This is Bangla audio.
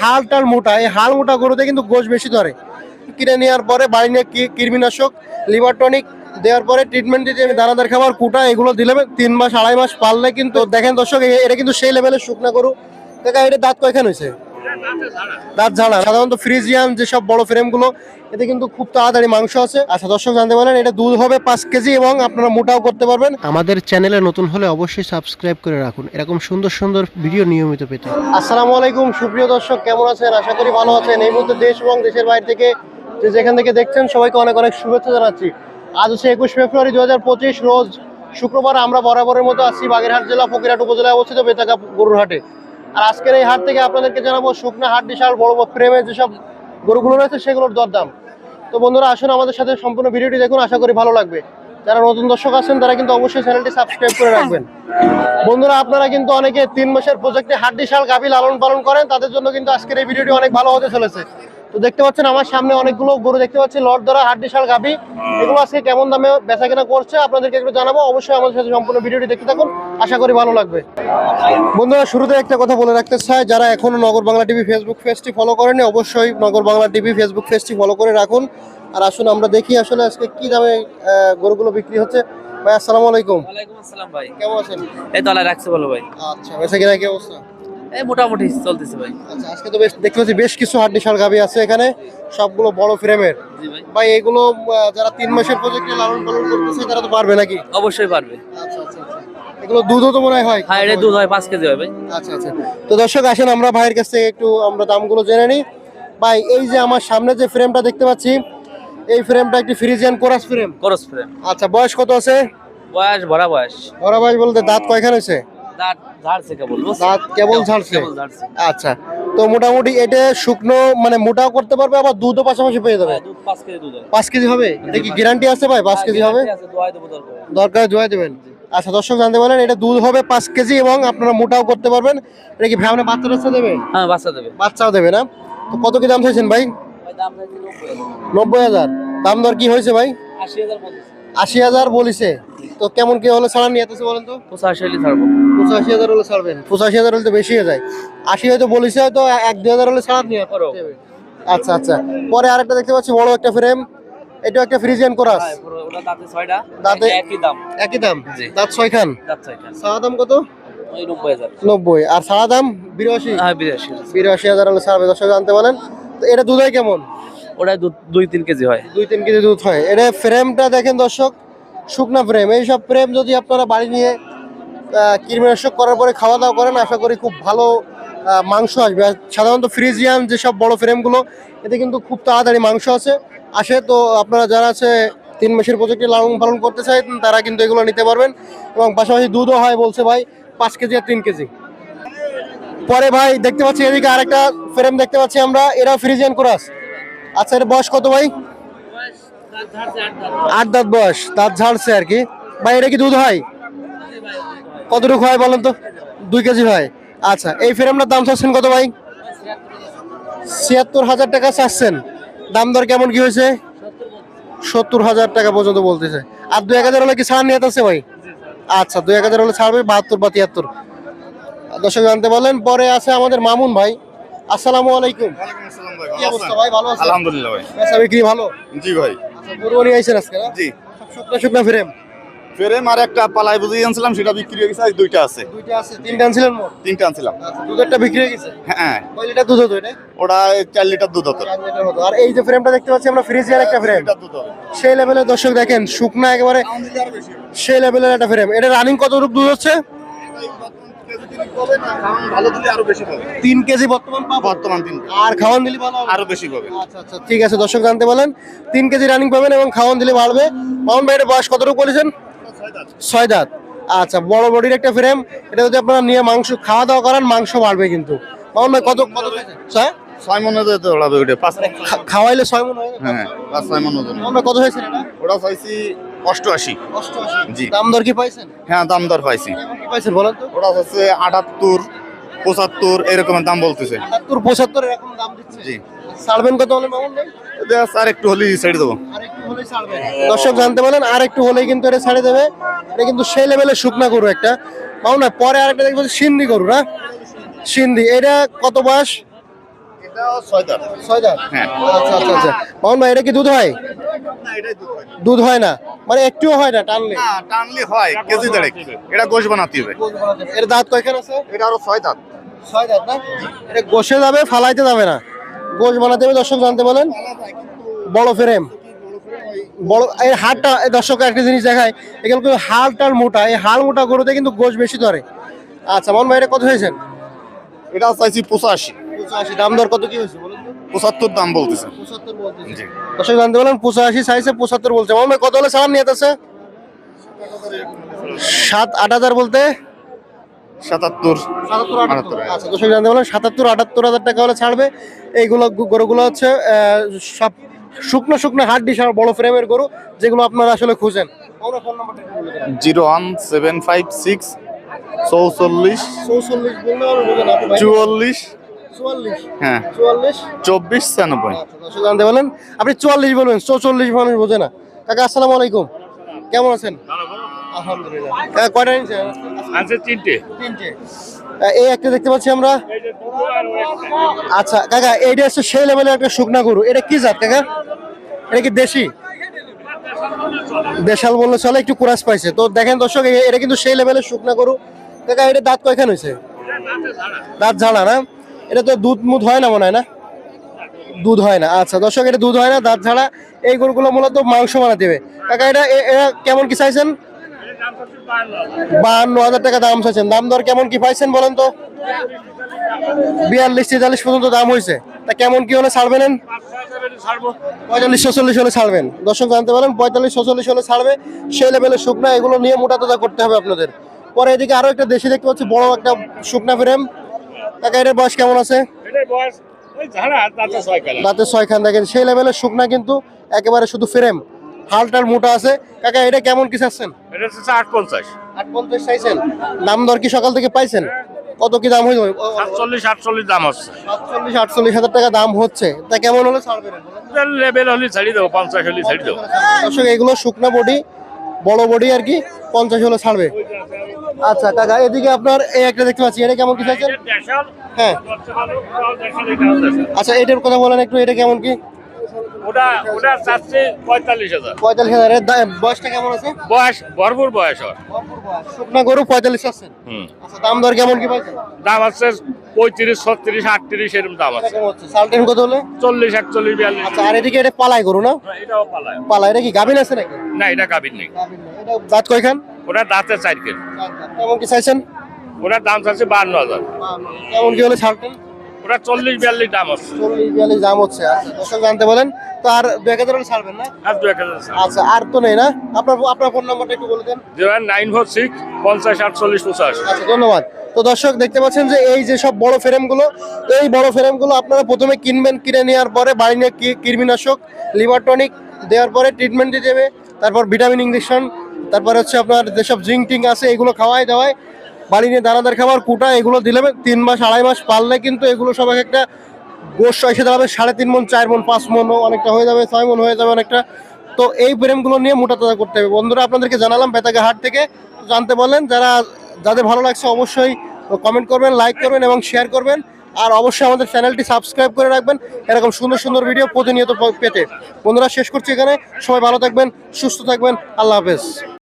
হাল টাল মোটা, এই হাল মোটা গরুতে কিন্তু গোশ বেশি ধরে। কিনে নেওয়ার পরে বাড়ি নিয়ে কৃমিনাশক লিভার টনিক দেওয়ার পরে ট্রিটমেন্ট দিয়ে দানাদার খাবার, কুটা, এগুলো দিলে তিন মাস, আড়াই মাস পারলে কিন্তু, দেখেন দর্শক এটা কিন্তু সেই লেভেলের শুকনা গরু। দেখা এটা দাঁত কয়খান হয়েছে? দাঁত ঝাড়া। সাধারণত ফ্রিজিয়ান যেসব বড় ফ্রেমগুলো এতে কিন্তু খুব তাড়াতাড়ি মাংস আছে। আচ্ছা দর্শক জানতে পারেন এটা দুধ হবে পাঁচ কেজি এবং আপনারা মোটাও করতে পারবেন। আমাদের চ্যানেলে নতুন হলে অবশ্যই সাবস্ক্রাইব করে রাখুন। এরকম সুন্দর সুন্দর ভিডিও নিয়মিত পেতে। আসসালামু আলাইকুম সুপ্রিয় দর্শক কেমন আছেন? আশা করি ভালো আছেন। এই মুহূর্তে দেশ এবং দেশের বাইরে থেকে যে যেখান থেকে দেখছেন সবাইকে অনেক অনেক শুভেচ্ছা জানাচ্ছি। আজ হচ্ছে একুশ ফেব্রুয়ারি দু হাজার পঁচিশ রোজ শুক্রবার আমরা বরাবরের মতো আসছি বাগেরহাট জেলা ফকিরহাট উপজেলায় অবস্থিত বেতাকা গরুর হাটে আর আজকের এই হাট থেকে আপনাদেরকে জানাব, শুকনা হাট, বিশাল, বড় বড় ফ্রেমে যেসব গরুগুলো রয়েছে, সেগুলোর দরদাম। তো বন্ধুরা, আসুন আমাদের সাথে সম্পূর্ণ ভিডিওটি দেখুন, আশা করি ভালো লাগবে। যারা নতুন দর্শক আছেন, তারা কিন্তু অবশ্যই চ্যানেলটি সাবস্ক্রাইব করে রাখবেন। বন্ধুরা, আপনারা কিন্তু অনেকে তিন মাসের প্রজেক্টে হাড্ডি শাল গাভী লালন পালন করেন, তাদের জন্য কিন্তু আজকের এই ভিডিওটি অনেক ভালো হতে চলেছে। তো দেখতে পাচ্ছেন আমার সামনে অনেকগুলো গরু দেখতে পাচ্ছি লট ধরা হাড্ডি শাল গাভী। এগুলো আজকে কেমন দামে বেচা কেনা করছে আপনাদেরকে একটু জানাব। অবশ্যই আমাদের সাথে সম্পূর্ণ ভিডিওটি দেখতে থাকুন। আশা করি ভালো লাগবে। বন্ধুরা শুরুতে একটা কথা বলে রাখতে চাই যারা এখনও নগর বাংলা টিভি ফেসবুক পেজটি ফলো করেনি অবশ্যই নগর বাংলা টিভি ফেসবুক পেজটি ফলো করে রাখুন। আর আসুন আমরা দেখি আসলে আজকে কি দামে গরুগুলো বিক্রি হচ্ছে। ভাই আসসালামু আলাইকুম। ওয়ালাইকুম আসসালাম ভাই। কেমন আছেন? এই তো আল্লাহ রাখছে বলো ভাই। আচ্ছা বেচা কিনা কি অবস্থা? এই মোটামুটি চলতেছে ভাই। আচ্ছা আজকে তো বেশ দেখতে পাচ্ছি বেশ কিছু হাড্ডি শাল গাভি আছে এখানে। সবগুলো বড় ফ্রেমের। জি ভাই। ভাই এগুলো যারা তিন মাসের প্রজেক্টে লালন পালন করতেছে তারা তো পারবে নাকি? অবশ্যই পারবে। আচ্ছা আচ্ছা আচ্ছা। এগুলো দুধও তো মনে হয় হয়? হ্যাঁ এটা দুধ হয় পাঁচ কেজি হয় ভাই। আচ্ছা আচ্ছা। তো দর্শক আসেন আমরা ভাইয়ের কাছ থেকে একটু আমরা দামগুলো জেনে নিই। ভাই এই যে আমার সামনে যে ফ্রেমটা দেখতে পাচ্ছি এই ফ্রেমটা একটি Friesian cross frame. Cross frame. আচ্ছা বয়স কত আছে? বয়স ভরা বয়স। বড় বয়স বলতে দাঁত কয়খান হয়েছে? দাঁত ঝাড়ছে কেবল দাঁত কেবল ঝাড়ছে? আচ্ছা তো মোটামুটি এটা শুকনো মানে মোটাও করতে পারবে আবার দুধও পাশাপাশি পেয়ে যাবে? হ্যাঁ, পাঁচ কেজি দুধ হয় হবে? এটা কি গ্যারান্টি আছে ভাই পাঁচ কেজি হবে? দরকার। জোয়াই দেবেন। আচ্ছা দর্শক জানতে পারেন এটা দুধ হবে পাঁচ কেজি এবং আপনারা মোটাও করতে পারবেন। এটা কি বাচ্চা টাচ্চা দেবে? হ্যাঁ বাচ্চা দেবে। বাচ্চাও দেবে না? তো কত কি দাম চাইছেন ভাই? ভাই নব্বই হাজার। দাম দর কি হয়েছে ভাই? আশি হাজার আশি হাজার বলিছে। তো কেমন কি হলে ছাড়া নিয়ে যেতেছে বলেন তো? পঁচাশি হলে ছাড়বো। পঁচাশি হাজার হলে ছাড়বেন। পঁচাশি হাজার হলে তো বেশি হয়ে যায়। আশি হয়তো বলিছে হয়তো এক দু হাজার হলে ছাড়া নিয়ে করো। আচ্ছা আচ্ছা। পরে আরেকটা দেখতে পাচ্ছি বড় একটা ফ্রেম এটাও একটা ফ্রিজিয়ান কোরাস হ্যাঁ, ওটা দাঁতে একই দাম। একই দাম? দাঁত ছয় খান দাঁত সাদা দাম কত? ওই নব্বই হাজার। নব্বই। আর সাদা দাম? বিরাশি? হ্যাঁ বিরাশি বিরাশি হাজার হলে ছাড়বে দর্শক জানতে বলেন তো এটা দুধ হয় কেমন? ওটা দুই তিন কেজি হয়। দুই তিন কেজি দুধ হয়। এটা ফ্রেমটা দেখেন দর্শক, শুকনা ফ্রেম। এইসব ফ্রেম যদি আপনারা বাড়ি নিয়ে কীটনাশক করার পরে খাওয়া দাওয়া করেন, আশা করি খুব ভালো মাংস আসবে। সাধারণত ফ্রিজিয়ান যেসব বড় ফ্রেমগুলো, এতে কিন্তু খুব তাড়াতাড়ি মাংস আছে আসে তো আপনারা যারা আছে তিন মাসের প্রজেক্টে লালন পালন করতে চাই তারা কিন্তু এগুলো নিতে পারবেন। এবং পাশাপাশি দুধও হয় বলছে ভাই, পাঁচ কেজি আর তিন কেজি। পরে ভাই, দেখতে পাচ্ছি এদিকে আরেকটা ফ্রেম দেখতে পাচ্ছি আমরা এরাও ফ্রিজিয়ান করে কোরাস। আচ্ছা বয়স কত ভাই? আট দাঁত বয়স, দাঁত ঝাড়ছে আর কি। ভাই, এটা কি দুধ হয়? কতটুকু হয় বলেন তো? দুই কেজি হয়। আচ্ছা এই ফ্রেমটার দাম চাচ্ছেন কত ভাই? ছিয়াত্তর হাজার টাকা চাচ্ছেন। দাম দর কেমন কি হয়েছে? সত্তর হাজার টাকা পর্যন্ত বলতেছে। আর দুই এক হাজার হলে কি ছাড় নিয়ে আছে ভাই? আচ্ছা দুই এক হাজার হলে ছাড়বে, বাহাত্তর বা তিয়াত্তর। দর্শক জানতে বলেন পরে আছে আমাদের মামুন ভাই। আসসালামু আলাইকুম। কি অবস্থা ভাই? ভালো আছেন? আলহামদুলিল্লাহ ভাই। বেচা বিক্রি ভালো? জি ভাই। আচ্ছা গরু আইছেন আজকে না? জি। শুকনা শুকনা ফ্রেম? ফেরে আর একটা পালাই বুঝিয়ে আনছিলাম সেটা বিক্রি হয়ে গেছে আজ দুইটা আছে। দুইটা আছে তিনটা আনছিলেন মোট? তিনটা আনছিলাম। আচ্ছা দুধেরটা বিক্রি হয়ে গেছে? হ্যাঁ। কয় লিটার দুধ হতো এটা? ওটা চার লিটার দুধ হতো। আর এই যে ফ্রেমটা দেখতে পাচ্ছি আমরা ফ্রিজিয়ার একটা ফ্রেম সেই লেভেলের দর্শক দেখেন শুকনা একেবারে সেই লেভেলের একটা ফ্রেম এটা রানিং কত রূপ দুধ হচ্ছে ভালো দিলে আরও বেশি পাবে তিন কেজি বর্তমান বর্তমান দিন আর খাওয়ান দিলে ভালো আরও বেশি পাবে। আচ্ছা আচ্ছা ঠিক আছে দর্শক জানতে বলেন তিন কেজি রানিং পাবেন এবং খাওয়ান দিলে বাড়বে। মাউন্ট ভাইয়ের বয়স কতটুকু বলেছেন? ছয় দাঁত। আচ্ছা বড় বডির একটা ফ্রেম এটা যদি আপনারা নিয়ে মাংস খাওয়া দাওয়া করেন মাংস বাড়বে কিন্তু। মাউন্ট ভাই কত কত ছয়? মনে ওটা পাঁচ খাওয়াইলে ছয় মন হয়ে হ্যাঁ পাঁচ ছয় মন ওজন কত হয়েছে ওটা পাইছি অষ্টআশি। জি। দাম দর কি পাইছেন? হ্যাঁ দাম দর পাইছি। কি পাইছেন বলেন তো? ওটা হচ্ছে আটাত্তর পঁচাত্তর এরকমের দাম বলতেছে। আটাত্তর পঁচাত্তর এরকম দাম দিচ্ছে? জি। ছাড়বেন কত হলে মামুন ভাই? আর একটু হলেই ছেড়ে দেবো। দর্শক জানতে পারেন আর একটু হলেই কিন্তু এটা ছাড়ে দেবে। এটা কিন্তু সেই লেভেলের শুকনা গরু একটা। মামুন পরে আরেকটা দেখব সিন্ধি গরু না? সিন্ধি। এটা কত বয়স? হ্যাঁ। আচ্ছা আচ্ছা আচ্ছা। ভাই এটা কি দুধ হয়? দুধ হয় না। মানে একটুও হয় না টানলে? টানলে হয় কেজি দেড়েক। এটা গোশ বানাতে হবে। এর দাঁত কয়খান আছে? এটা আরও ছয় দাঁত। ছয় দাঁত না? এটা গোশে যাবে ফালাইতে যাবে না। গোশ বানাতে হবে দর্শক জানতে বলেন। বড় ফ্রেম। বড় এই হাড়টা দর্শক একটা জিনিস দেখায় এখানে কিন্তু হাড়টার মোটা। এই হাড় মোটা গরুতে কিন্তু গোশ বেশি ধরে। আচ্ছা মন ভাই এটা কত হয়েছেন এটা চাইছি পঁচাশি। পঁচাশি দাম দর কত কি হয়েছে বলুন তো? পঁচাত্তর দাম বলতেছে। পঁচাত্তর বলতেছে। জি। দর্শক জানতে বলেন পঁচাশি পঁচাত্তর বলছে। কত হলে আছে সাত আট হাজার বলতে? সাতাত্তর আটাত্তর। আচ্ছা দর্শক জানতে বলেন সাতাত্তর আটাত্তর হাজার টাকা হলে ছাড়বে। এইগুলো গু- গরুগুলো হচ্ছে আহ, সব শুকনো শুকনো হাট ডিশ আর বড় ফ্রেমের গরু যেগুলো আপনারা আসলে খুঁজেন। আমরা ফোন নাম্বারটা একটু বলে দেন। Zero one seven five six চৌচল্লিশ চৌচল্লিশ বললে আর বোঝে না, আপনি ভাই। চুয়াল্লিশ চুয়াল্লিশ হ্যাঁ। চুয়াল্লিশ? চব্বিশ ছিয়ানব্বই। আচ্ছা, জানতে বলেন আপনি চুয়াল্লিশ বলবেন চৌচল্লিশ মানুষ বোঝে না। কাকা আসসালামু আলাইকুম। কেমন আছেন? আলহামদুলিল্লাহ। কাকা কয়টা নিয়েছেন আছে তিনটে। তিনটে। এই একটা দেখতে পাচ্ছি আমরা। আচ্ছা কাকা এইটা হচ্ছে সেই লেভেলের একটা শুকনা গরু। এটা কি জাত কাকা? এটা কি দেশি? দেশাল বললে চলে একটু কুরাস পাইছে। তো দেখেন দর্শক এটা কিন্তু সেই লেভেলের শুকনা গরু। কাকা এটা দাঁত কয়খান হয়েছে? দাঁত ঝাড়া না? এটা তো দুধ মুধ হয় না মনে হয় না? দুধ হয় না। আচ্ছা দর্শক, এটা দুধ হয় না, দাঁত ছাড়া এই গরুগুলো মূলত মাংস বানাতে হবে কাকা, এটা এরা কেমন কি চাইছেন? বাহান্ন হাজার টাকা দাম চাইছেন। দাম দর কেমন কি পাইছেন বলেন তো? বিয়াল্লিশ তেতাল্লিশ পর্যন্ত দাম হয়েছে তা কেমন কি হলে ছাড়বেন? পঁয়তাল্লিশ, ছচল্লিশ হলে ছাড়বেন। দর্শক, জানতে পারেন, পঁয়তাল্লিশ, ছচল্লিশ হলে ছাড়বে। সেই লেভেলের শুকনা এগুলো নিয়ে মোটা করতে হবে আপনাদের। পরে এদিকে আরও একটা দেশি দেখতে পাচ্ছি, বড় একটা শুকনা ফ্রেম। কাকা এটার বয়স কেমন আছে? দাঁতে ছয়খান। দেখেন সেই লেভেলের শুকনা কিন্তু একেবারে শুধু ফ্রেম হালটার মোটা আছে। কাকা এটা কেমন কি চাচ্ছেন? এটা হচ্ছে আট পঞ্চাশ আট পঞ্চাশ চাইছেন? দাম দর কি সকাল থেকে পাইছেন? কত কি দাম হয়ে সাতচল্লিশ আটচল্লিশ দাম হচ্ছে। সাতচল্লিশ আটচল্লিশ হাজার টাকা দাম হচ্ছে। তা কেমন হলে ছাড়বেন লেভেল হলে ছাড়ি দেবো পঞ্চাশ হলে ছাড়ি দেবো। দর্শক এগুলো শুকনা বডি বড় বডি আর কি পঞ্চাশ হলে ছাড়বে। আচ্ছা কাকা এদিকে আপনার এই একটা দেখতে পাচ্ছি এটা কেমন কি চাইছেন হ্যাঁ। আচ্ছা এটার কথা বলেন একটু এটা কেমন কি? ওটা ওটা চাচ্ছে পঁয়তাল্লিশ হাজার। পঁয়তাল্লিশ হাজার বয়সটা কেমন আছে? বয়স ভরপুর বয়স ওর। শুকনা গরু পঁয়তাল্লিশ হুম। আচ্ছা দাম দর কেমন কি পাইছেন দাম আছে পঁয়ত্রিশ ছত্রিশ আটত্রিশ এরকম দাম আছে। সালটেন কত হলে? চল্লিশ একচল্লিশ বিয়াল্লিশ। আচ্ছা আর এদিকে এটা পালাই গরু না? এটাও পালায়। পালা এটা কি গাভিন আছে নাকি? না এটা নেই। গাভিন না এটা দাঁত কয়খান? ওটা দাঁতে চার কেজি। কেমন কি চাইছেন? ওটার দাম চাচ্ছে বান্ন হাজার। কেমন কি হলে ছাড়তেন ওটা চল্লিশ বিয়াল্লিশ দাম আছে। চল্লিশ বিয়াল্লিশ দাম হচ্ছে। আচ্ছা দর্শক জানতে বলেন তো আর দু এক হাজার ছাড়বেন না? আর দু এক হাজার আচ্ছা আর তো নেই না? আপনার আপনার ফোন নাম্বারটা একটু বলে দেন। জিরো নাইন ফোর সিক্স পঞ্চাশ আটচল্লিশ পঁচাশি। আচ্ছা ধন্যবাদ। তো দর্শক দেখতে পাচ্ছেন যে এই যে সব বড় ফ্রেমগুলো এই বড় ফ্রেমগুলো আপনারা প্রথমে কিনবেন কিনে নেওয়ার পরে বাড়ি নিয়ে কৃমিনাশক লিভার টনিক দেওয়ার পরে ট্রিটমেন্ট দিতে হবে তারপর ভিটামিন ইঞ্জেকশন তারপরে হচ্ছে আপনার যেসব জিঙ্ক টিঙ্ক আছে, এগুলো খাওয়াই দাওয়াই বাড়ি নিয়ে দানাদার খাবার, কুটা, এগুলো দিলে তিন মাস, আড়াই মাস পারলে কিন্তু এগুলো সব এক একটা গোষ্ঠ এসে দাঁড়াবে, সাড়ে তিন মন, চার মন, পাঁচ মনও অনেকটা হয়ে যাবে, ছয় মন হয়ে যাবে অনেকটা। তো এই ফ্রেমগুলো নিয়ে মোটা তাজা করতে হবে। বন্ধুরা, আপনাদেরকে জানালাম বেতাগা হাট থেকে জানতে বললেন, যারা, যাদের ভালো লাগছে অবশ্যই কমেন্ট করবেন লাইক করবেন এবং শেয়ার করবেন। আর অবশ্যই আমাদের চ্যানেলটি সাবস্ক্রাইব করে রাখবেন। এরকম সুন্দর সুন্দর ভিডিও প্রতিনিয়ত পেতে। বন্ধুরা, শেষ করছি এখানে। সবাই ভালো থাকবেন, সুস্থ থাকবেন। আল্লাহ হাফেজ।